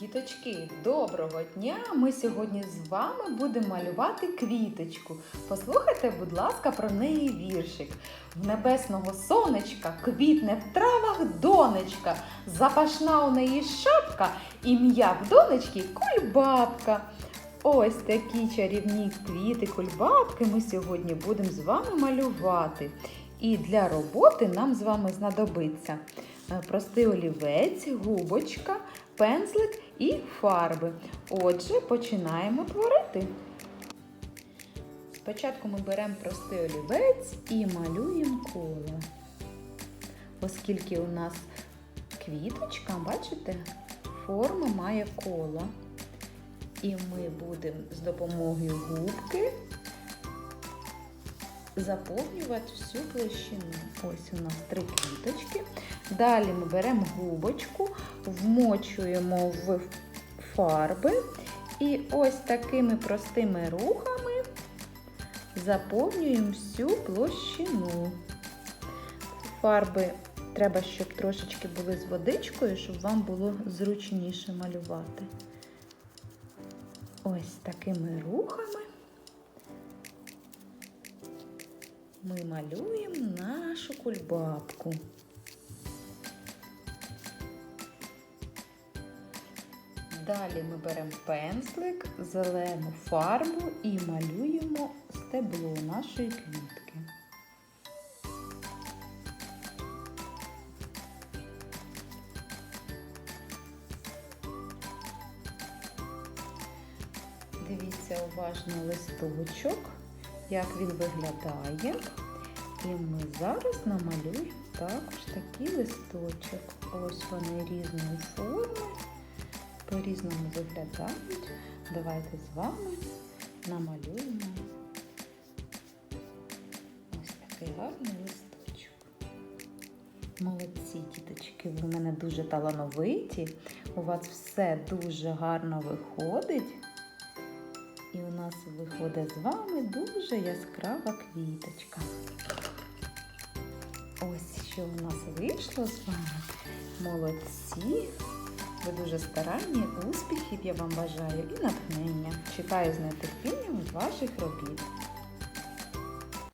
Діточки, доброго дня! Ми сьогодні з вами будемо малювати квіточку. Послухайте, будь ласка, про неї віршик. В небесного сонечка квітне в травах донечка, запашна у неї шапка, ім'я в донечки кульбабка. Ось такі чарівні квіти кульбабки ми сьогодні будемо з вами малювати. І для роботи нам з вами знадобиться е, простий олівець, губочка, пензлик і фарби. Отже, починаємо творити. Спочатку ми беремо простий олівець і малюємо коло. Оскільки у нас квіточка, бачите, форма має коло. І ми будемо з допомогою губки заповнювати всю площину. Ось у нас три квіточки. Далі ми беремо губочку, вмочуємо в фарби і ось такими простими рухами заповнюємо всю площину. Фарби треба, щоб трошечки були з водичкою, щоб вам було зручніше малювати. Ось такими рухами ми малюємо нашу кульбабку. Далі ми беремо пензлик, зелену фарбу і малюємо стебло нашої квітки. Дивіться уважно листочок, як він виглядає. І ми зараз намалюємо також такий листочок. Ось вони різної форми, по-різному виглядають. Давайте з вами намалюємо ось такий гарний листочок. Молодці, діточки, ви в мене дуже талановиті. У вас все дуже гарно виходить. Нас виходить з вами дуже яскрава квіточка. Ось що у нас вийшло з вами. Молодці! Ви дуже старанні, успіхів я вам бажаю і натхнення. Чекаю з нетерпінням ваших робіт.